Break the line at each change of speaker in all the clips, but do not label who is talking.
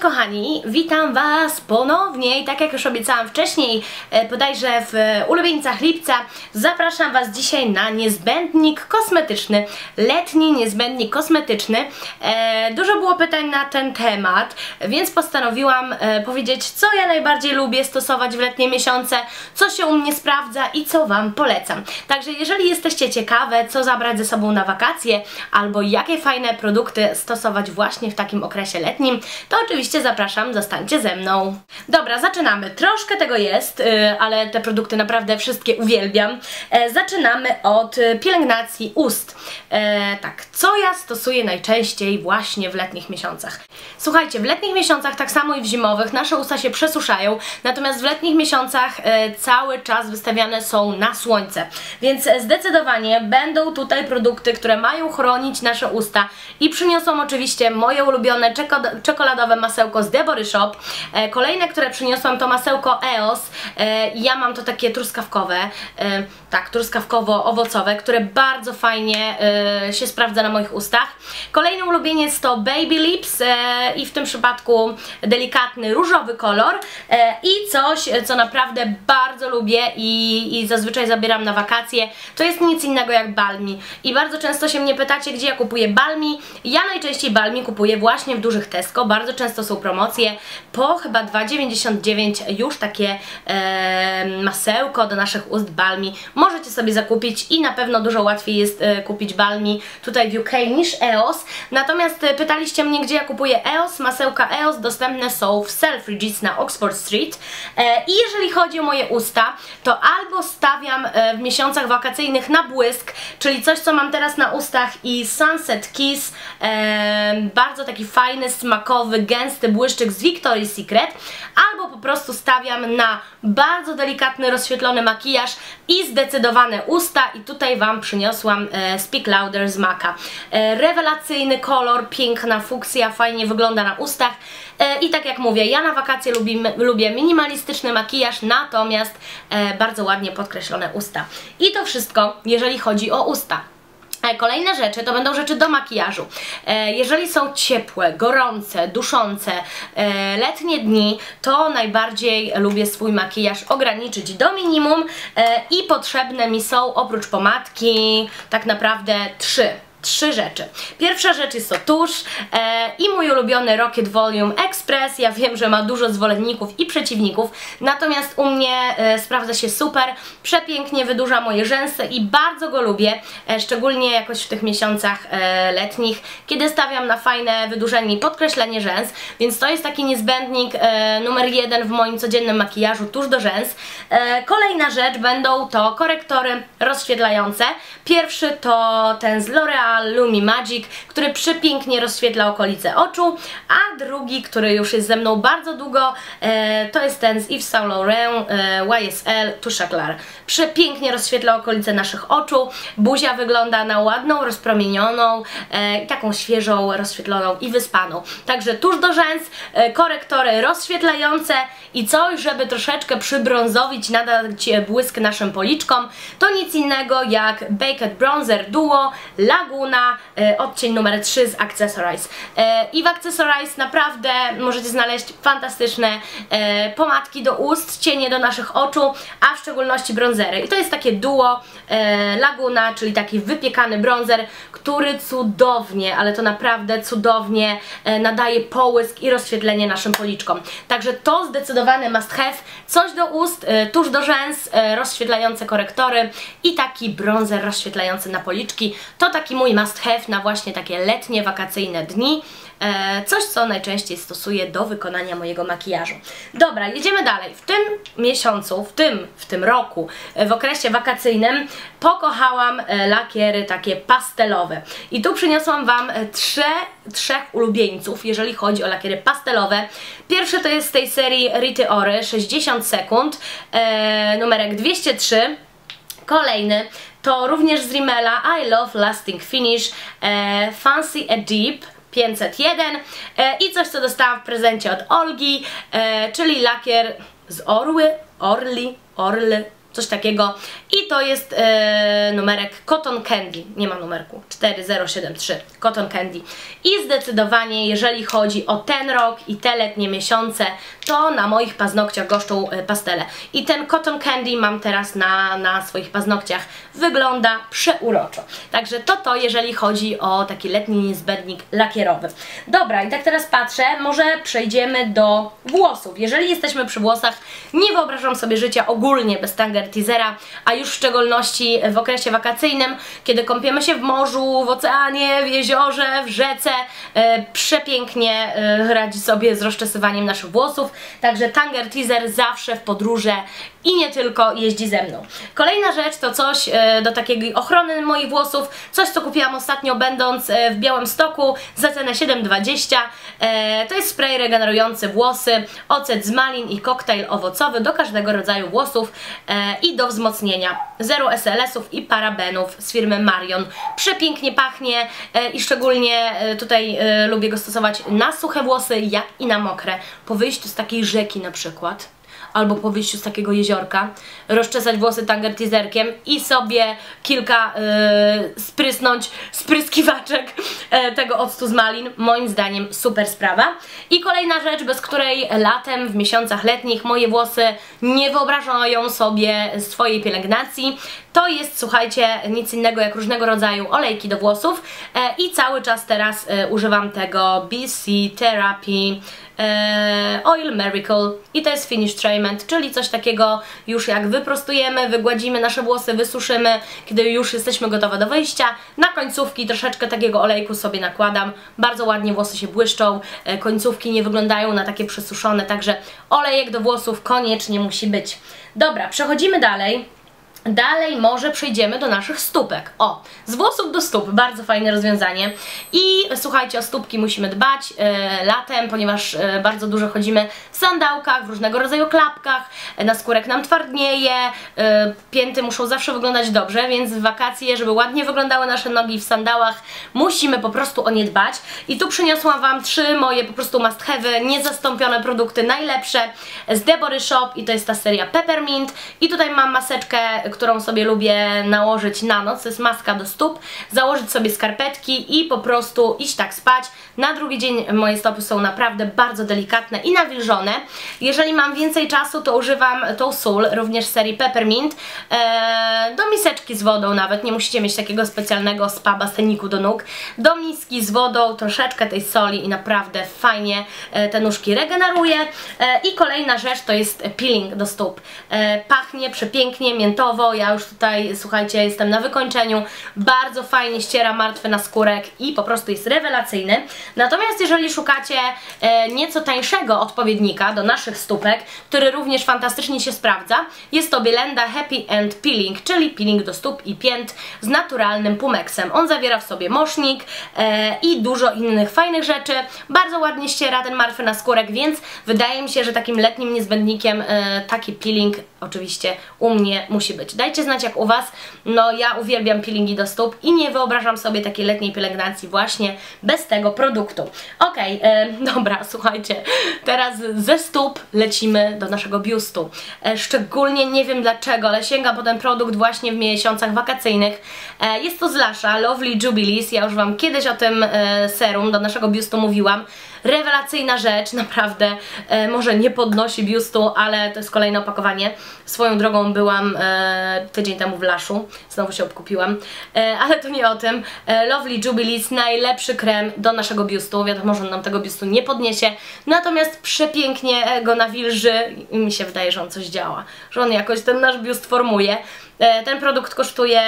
kochani, witam Was ponownie i tak jak już obiecałam wcześniej, e, bodajże w ulubieńcach lipca, zapraszam Was dzisiaj na niezbędnik kosmetyczny, letni niezbędnik kosmetyczny. E, dużo było pytań na ten temat, więc postanowiłam e, powiedzieć, co ja najbardziej lubię stosować w letnie miesiące, co się u mnie sprawdza i co Wam polecam. Także jeżeli jesteście ciekawe, co zabrać ze sobą na wakacje, albo jakie fajne produkty stosować właśnie w takim okresie letnim, to oczywiście zapraszam, zostańcie ze mną. Dobra, zaczynamy. Troszkę tego jest, yy, ale te produkty naprawdę wszystkie uwielbiam. E, zaczynamy od y, pielęgnacji ust. E, tak, co ja stosuję najczęściej właśnie w letnich miesiącach? Słuchajcie, w letnich miesiącach, tak samo i w zimowych, nasze usta się przesuszają, natomiast w letnich miesiącach e, cały czas wystawiane są na słońce. Więc zdecydowanie będą tutaj produkty, które mają chronić nasze usta i przyniosą oczywiście moje ulubione czekoladowe masełko z Debory Shop. E, kolejne, które przyniosłam to masełko EOS. E, ja mam to takie truskawkowe, e, tak, truskawkowo-owocowe, które bardzo fajnie się sprawdza na moich ustach. Kolejny ulubieniec to Baby Lips i w tym przypadku delikatny różowy kolor i coś, co naprawdę bardzo lubię i, i zazwyczaj zabieram na wakacje, to jest nic innego jak balmi. I bardzo często się mnie pytacie, gdzie ja kupuję balmi. Ja najczęściej balmi kupuję właśnie w dużych Tesco, bardzo często są promocje, po chyba 2,99 już takie e, masełko do naszych ust balmi. Możecie sobie zakupić i na pewno dużo łatwiej jest e, kupić balmi tutaj w UK niż EOS. Natomiast e, pytaliście mnie, gdzie ja kupuję EOS, masełka EOS dostępne są w Selfridges na Oxford Street. E, i jeżeli chodzi o moje usta, to albo stawiam e, w miesiącach wakacyjnych na błysk, czyli coś co mam teraz na ustach i Sunset Kiss, e, bardzo taki fajny, smakowy, gęsty błyszczyk z Victoria's Secret, albo po prostu stawiam na bardzo delikatny, rozświetlony makijaż i zdecydowane usta i tutaj Wam przyniosłam e, Speak Louder z Maka. E, rewelacyjny kolor, piękna fuksja, fajnie wygląda na ustach e, i tak jak mówię, ja na wakacje lubię, lubię minimalistyczny makijaż, natomiast e, bardzo ładnie podkreślone usta. I to wszystko, jeżeli chodzi o usta. E, kolejne rzeczy to będą rzeczy do makijażu. E, jeżeli są ciepłe, gorące, duszące, e, letnie dni, to najbardziej lubię swój makijaż ograniczyć do minimum i potrzebne mi są oprócz pomadki tak naprawdę trzy trzy rzeczy. Pierwsza rzecz jest to tusz e, i mój ulubiony Rocket Volume Express. Ja wiem, że ma dużo zwolenników i przeciwników, natomiast u mnie e, sprawdza się super, przepięknie wydłuża moje rzęsy i bardzo go lubię, e, szczególnie jakoś w tych miesiącach e, letnich, kiedy stawiam na fajne wydłużenie i podkreślenie rzęs, więc to jest taki niezbędnik e, numer jeden w moim codziennym makijażu, tuż do rzęs. E, kolejna rzecz będą to korektory rozświetlające. Pierwszy to ten z L'Oreal Lumi Magic, który przepięknie rozświetla okolice oczu, a drugi, który już jest ze mną bardzo długo, e, to jest ten z Yves Saint Laurent e, YSL Touche Clair. Przepięknie rozświetla okolice naszych oczu, buzia wygląda na ładną, rozpromienioną, e, taką świeżą, rozświetloną i wyspaną. Także tuż do rzęs, korektory rozświetlające i coś, żeby troszeczkę przybrązowić, nadać błysk naszym policzkom, to nic innego jak Baked Bronzer Duo Lagoon Laguna, e, odcień numer 3 z Accessorize. E, I w Accessorize naprawdę możecie znaleźć fantastyczne e, pomadki do ust, cienie do naszych oczu, a w szczególności bronzery. I to jest takie duo Laguna, czyli taki wypiekany bronzer, który cudownie, ale to naprawdę cudownie nadaje połysk i rozświetlenie naszym policzkom. Także to zdecydowany must have, coś do ust, tuż do rzęs, rozświetlające korektory i taki bronzer rozświetlający na policzki. To taki mój mój must have na właśnie takie letnie, wakacyjne dni. E, coś, co najczęściej stosuję do wykonania mojego makijażu. Dobra, jedziemy dalej. W tym miesiącu, w tym, w tym roku, e, w okresie wakacyjnym pokochałam e, lakiery takie pastelowe. I tu przyniosłam Wam trze, trzech ulubieńców, jeżeli chodzi o lakiery pastelowe. Pierwszy to jest z tej serii Rity Ory 60 sekund, numerek 203. Kolejny to również z Rimmela I Love Lasting Finish e, Fancy a Deep 501 e, i coś co dostałam w prezencie od Olgi, e, czyli lakier z Orły, Orli, Orly, coś takiego. I to jest e, numerek Cotton Candy, nie ma numerku, 4073, Cotton Candy. I zdecydowanie jeżeli chodzi o ten rok i te letnie miesiące, to na moich paznokciach goszczą e, pastele. I ten Cotton Candy mam teraz na, na swoich paznokciach, wygląda przeuroczo, także to to jeżeli chodzi o taki letni niezbędnik lakierowy. Dobra i tak teraz patrzę, może przejdziemy do włosów, jeżeli jesteśmy przy włosach, nie wyobrażam sobie życia ogólnie bez tanger teasera, a już w szczególności w okresie wakacyjnym, kiedy kąpiemy się w morzu, w oceanie, w jeziorze, w rzece, e, przepięknie e, radzi sobie z rozczesywaniem naszych włosów, także tanger teaser zawsze w podróże i nie tylko jeździ ze mną. Kolejna rzecz to coś e, do takiej ochrony moich włosów, coś co kupiłam ostatnio będąc e, w Białym Stoku za cenę 7,20. E, to jest spray regenerujący włosy, ocet z malin i koktajl owocowy do każdego rodzaju włosów e, i do wzmocnienia. Zero SLS-ów i parabenów z firmy Marion. Przepięknie pachnie i szczególnie tutaj lubię go stosować na suche włosy, jak i na mokre. Po wyjściu z takiej rzeki na przykład albo po wyjściu z takiego jeziorka, rozczesać włosy tanger teaserkiem i sobie kilka yy, sprysnąć spryskiwaczek yy, tego octu z malin. Moim zdaniem super sprawa. I kolejna rzecz, bez której latem, w miesiącach letnich moje włosy nie wyobrażają sobie swojej pielęgnacji. To jest, słuchajcie, nic innego jak różnego rodzaju olejki do włosów yy, i cały czas teraz yy, używam tego BC Therapy e, Oil Miracle i to jest Finish Treatment, czyli coś takiego już jak wyprostujemy, wygładzimy nasze włosy, wysuszymy, kiedy już jesteśmy gotowe do wyjścia. Na końcówki troszeczkę takiego olejku sobie nakładam, bardzo ładnie włosy się błyszczą, e, końcówki nie wyglądają na takie przesuszone, także olejek do włosów koniecznie musi być. Dobra, przechodzimy dalej. Dalej może przejdziemy do naszych stópek. O, z włosów do stóp, bardzo fajne rozwiązanie. I słuchajcie, o stópki musimy dbać e, latem, ponieważ e, bardzo dużo chodzimy w sandałkach, w różnego rodzaju klapkach, e, na skórek nam twardnieje, e, pięty muszą zawsze wyglądać dobrze, więc w wakacje, żeby ładnie wyglądały nasze nogi w sandałach, musimy po prostu o nie dbać. I tu przyniosłam Wam trzy moje po prostu must have, niezastąpione produkty, najlepsze z Debory Shop i to jest ta seria Peppermint. I tutaj mam maseczkę którą sobie lubię nałożyć na noc, to jest maska do stóp, założyć sobie skarpetki i po prostu iść tak spać. Na drugi dzień moje stopy są naprawdę bardzo delikatne i nawilżone. Jeżeli mam więcej czasu, to używam tą sól, również serii Peppermint, eee, do miseczki z wodą nawet, nie musicie mieć takiego specjalnego spa baseniku do nóg, do miski z wodą, troszeczkę tej soli i naprawdę fajnie e, te nóżki regeneruje. E, I kolejna rzecz to jest peeling do stóp. E, pachnie przepięknie, miętowo, ja już tutaj, słuchajcie, jestem na wykończeniu, bardzo fajnie ściera martwy na skórek i po prostu jest rewelacyjny. Natomiast jeżeli szukacie e, nieco tańszego odpowiednika do naszych stópek, który również fantastycznie się sprawdza, jest to Bielenda Happy End Peeling, czyli peeling do stóp i pięt z naturalnym pumeksem. On zawiera w sobie mosznik e, i dużo innych fajnych rzeczy, bardzo ładnie ściera ten martwy na skórek, więc wydaje mi się, że takim letnim niezbędnikiem e, taki peeling oczywiście u mnie musi być. Dajcie znać jak u Was, no ja uwielbiam peelingi do stóp i nie wyobrażam sobie takiej letniej pielęgnacji właśnie bez tego produktu. Okej, okay, e, dobra, słuchajcie, teraz ze stóp lecimy do naszego biustu. E, szczególnie nie wiem dlaczego, ale sięgam po ten produkt właśnie w miesiącach wakacyjnych. E, jest to z Lasha, Lovely Jubilees, ja już Wam kiedyś o tym e, serum do naszego biustu mówiłam. Rewelacyjna rzecz, naprawdę, e, może nie podnosi biustu, ale to jest kolejne opakowanie. Swoją drogą byłam e, tydzień temu w Laszu, znowu się obkupiłam, e, ale to nie o tym. E, Lovely Jubilees, najlepszy krem do naszego biustu, wiadomo, że on nam tego biustu nie podniesie, natomiast przepięknie go nawilży i mi się wydaje, że on coś działa, że on jakoś ten nasz biust formuje. E, ten produkt kosztuje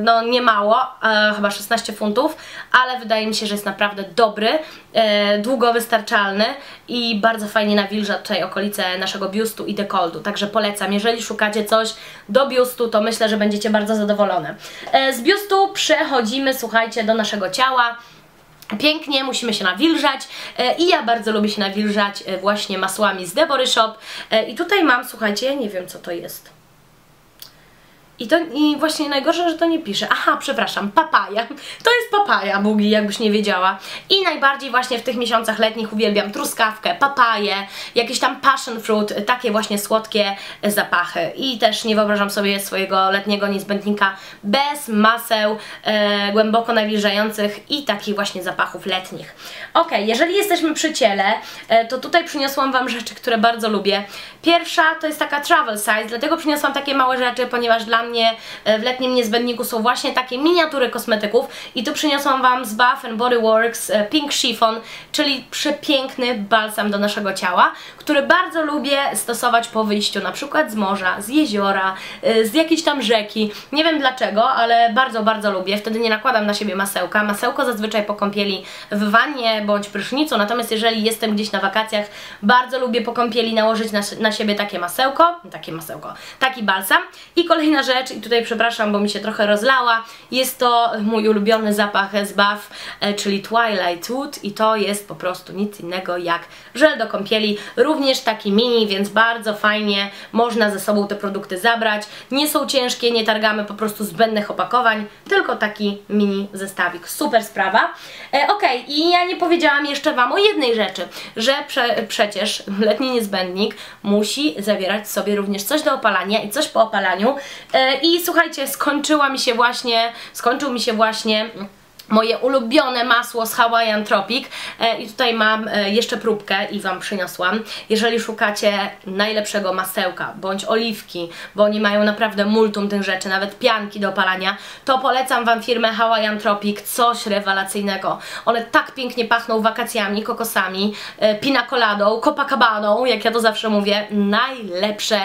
no niemało, e, chyba 16 funtów, ale wydaje mi się, że jest naprawdę dobry, e, długo wystarczalny i bardzo fajnie nawilża tutaj okolice naszego biustu i dekoldu, także polecam. Jeżeli szukacie coś do biustu, to myślę, że będziecie bardzo zadowolone. Z biustu przechodzimy, słuchajcie, do naszego ciała. Pięknie, musimy się nawilżać i ja bardzo lubię się nawilżać właśnie masłami z Debory Shop i tutaj mam, słuchajcie, nie wiem co to jest I, to, I właśnie najgorsze, że to nie pisze. Aha, przepraszam, papaja. To jest papaja, Bugi, jakbyś nie wiedziała. I najbardziej właśnie w tych miesiącach letnich uwielbiam truskawkę, papaję, jakieś tam passion fruit, takie właśnie słodkie zapachy. I też nie wyobrażam sobie swojego letniego niezbędnika bez maseł e, głęboko nawilżających i takich właśnie zapachów letnich. Ok, jeżeli jesteśmy przy ciele, e, to tutaj przyniosłam Wam rzeczy, które bardzo lubię. Pierwsza to jest taka travel size, dlatego przyniosłam takie małe rzeczy, ponieważ dla mnie e, w letnim niezbędniku są właśnie takie miniatury kosmetyków i tu przyniosłam Wam z Bath Body Works e, Pink Chiffon, czyli przepiękny balsam do naszego ciała, który bardzo lubię stosować po wyjściu na przykład z morza, z jeziora, e, z jakiejś tam rzeki. Nie wiem dlaczego, ale bardzo, bardzo lubię. Wtedy nie nakładam na siebie masełka. Masełko zazwyczaj po kąpieli w wannie bądź prysznicu, natomiast jeżeli jestem gdzieś na wakacjach, bardzo lubię po kąpieli nałożyć na, na siebie takie masełko, takie masełko, taki balsam. I kolejna rzecz, i tutaj przepraszam, bo mi się trochę rozlała, jest to mój ulubiony zapach z Bath, e, czyli Twilight Wood i to jest po prostu nic innego jak żel do kąpieli, również taki mini, więc bardzo fajnie można ze sobą te produkty zabrać. Nie są ciężkie, nie targamy po prostu zbędnych opakowań, tylko taki mini zestawik. Super sprawa. E, ok, i ja nie powiedziałam jeszcze Wam o jednej rzeczy, że prze, przecież letni niezbędnik musi zawierać w sobie również coś do opalania i coś po opalaniu. E, I słuchajcie, skończyła mi się właśnie, skończył mi się właśnie moje ulubione masło z Hawaiian Tropic e, i tutaj mam e, jeszcze próbkę i Wam przyniosłam. Jeżeli szukacie najlepszego masełka bądź oliwki, bo oni mają naprawdę multum tych rzeczy, nawet pianki do opalania, to polecam Wam firmę Hawaiian Tropic, coś rewelacyjnego. One tak pięknie pachną wakacjami, kokosami, e, pina coladą, copacabaną, jak ja to zawsze mówię, najlepsze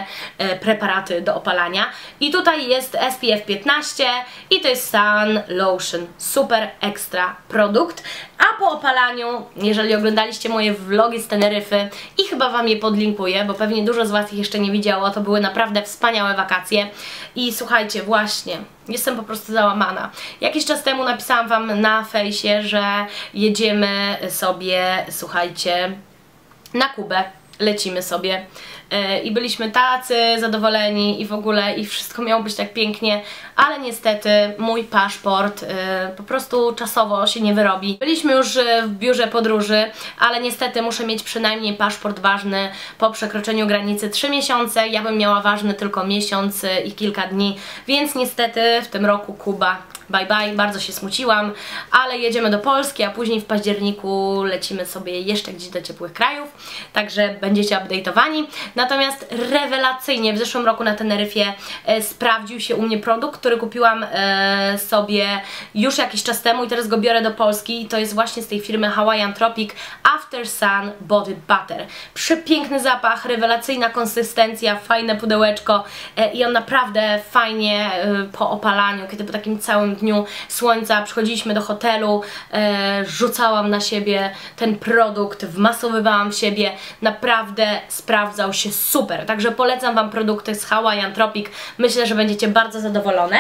preparaty do opalania. I tutaj jest SPF 15 i to jest Sun Lotion. Super ekstra produkt. A po opalaniu, jeżeli oglądaliście moje vlogi z Teneryfy i chyba Wam je podlinkuję, bo pewnie dużo z Was ich jeszcze nie widziało, to były naprawdę wspaniałe wakacje. I słuchajcie, właśnie, jestem po prostu załamana. Jakiś czas temu napisałam Wam na fejsie, że jedziemy sobie, słuchajcie, na Kubę lecimy sobie i byliśmy tacy zadowoleni i w ogóle i wszystko miało być tak pięknie, ale niestety mój paszport e, po prostu czasowo się nie wyrobi. Byliśmy już e, w biurze podróży, ale niestety muszę mieć przynajmniej paszport ważny po przekroczeniu granicy 3 miesiące, ja bym miała ważny tylko miesiąc i kilka dni, więc niestety w tym roku Kuba bye bye, bardzo się smuciłam, ale jedziemy do Polski, a później w październiku lecimy sobie jeszcze gdzieś do ciepłych krajów, także będziecie update'owani. Natomiast rewelacyjnie w zeszłym roku na Teneryfie e, sprawdził się u mnie produkt, który kupiłam e, sobie już jakiś czas temu i teraz go biorę do Polski i to jest właśnie z tej firmy Hawaiian Tropic After Sun Body Butter. Przepiękny zapach, rewelacyjna konsystencja, fajne pudełeczko e, i on naprawdę fajnie po opalaniu, kiedy po takim całym dniu słońca przychodziliśmy do hotelu, rzucałam na siebie ten produkt, wmasowywałam w siebie, naprawdę sprawdzał się super. Także polecam Wam produkty z Hawaiian Tropic, myślę, że będziecie bardzo zadowolone.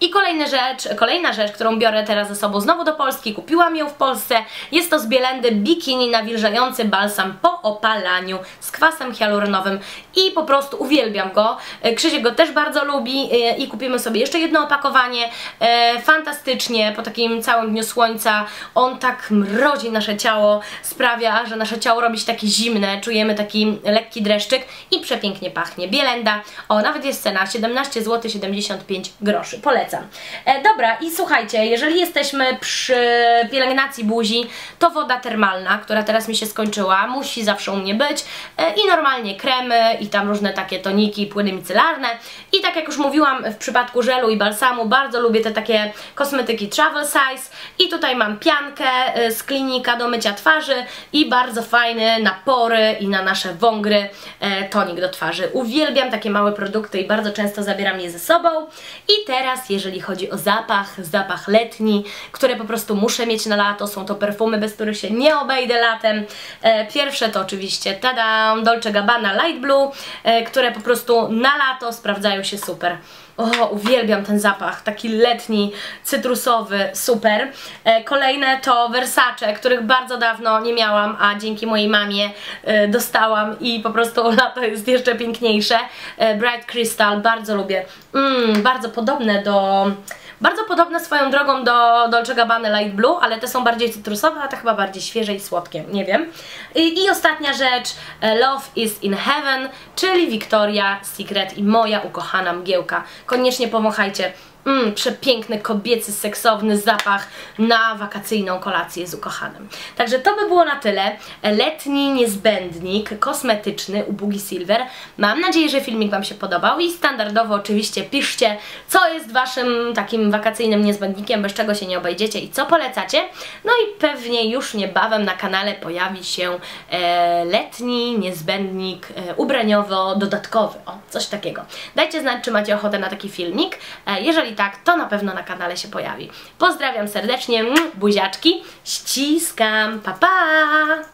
I kolejna rzecz, kolejna rzecz, którą biorę teraz ze sobą znowu do Polski, kupiłam ją w Polsce, jest to z Bielendy Bikini nawilżający balsam po opalaniu z kwasem hialuronowym i po prostu uwielbiam go. Krzysiek go też bardzo lubi e, i kupimy sobie jeszcze jedno opakowanie. E, fantastycznie po takim całym dniu słońca. On tak mrozi nasze ciało, sprawia, że nasze ciało robi się takie zimne, czujemy taki lekki dreszczyk i przepięknie pachnie. Bielenda, o nawet jest cena. 17 zł 75 groszy, polecam. E, dobra i słuchajcie, jeżeli jesteśmy przy pielęgnacji buzi, to woda termalna, która teraz mi się skończyła, musi zawsze u mnie być. E, i normalnie kremy i tam różne takie toniki, płyny micelarne. I tak jak już mówiłam w przypadku żelu i balsamu, bardzo lubię te takie kosmetyki travel size. I tutaj mam piankę y, z klinika do mycia twarzy i bardzo fajny na pory i na nasze wągry e, tonik do twarzy. Uwielbiam takie małe produkty i bardzo często zabieram je ze sobą i teraz jeżeli chodzi o zapach, zapach letni, które po prostu muszę mieć na lato, są to perfumy, bez których się nie obejdę latem. E, pierwsze to oczywiście tada, Dolce Gabbana Light Blue, e, które po prostu na lato sprawdzają się super. O, uwielbiam ten zapach, taki letni, cytrusowy, super. E, kolejne to Versace, których bardzo dawno nie miałam, a dzięki mojej mamie e, dostałam i po prostu lato jest jeszcze piękniejsze. E, Bright Crystal, bardzo lubię. Mm, bardzo podobne do... Bardzo podobne swoją drogą do Dolce Gabbana Light Blue, ale te są bardziej cytrusowe, a te chyba bardziej świeże i słodkie, nie wiem. I, I ostatnia rzecz, e, Love is in Heaven, czyli Victoria Secret i moja ukochana mgiełka. Koniecznie pomachajcie Mm, przepiękny, kobiecy, seksowny zapach na wakacyjną kolację z ukochanym. Także to by było na tyle. Letni niezbędnik kosmetyczny u Boogie Silver. Mam nadzieję, że filmik Wam się podobał i standardowo oczywiście piszcie, co jest Waszym takim wakacyjnym niezbędnikiem, bez czego się nie obejdziecie i co polecacie. No i pewnie już niebawem na kanale pojawi się e, letni niezbędnik e, ubraniowo-dodatkowy. O, coś takiego. Dajcie znać, czy macie ochotę na taki filmik. E, jeżeli jeżeli tak, to na pewno na kanale się pojawi. Pozdrawiam serdecznie, buziaczki, ściskam, pa pa!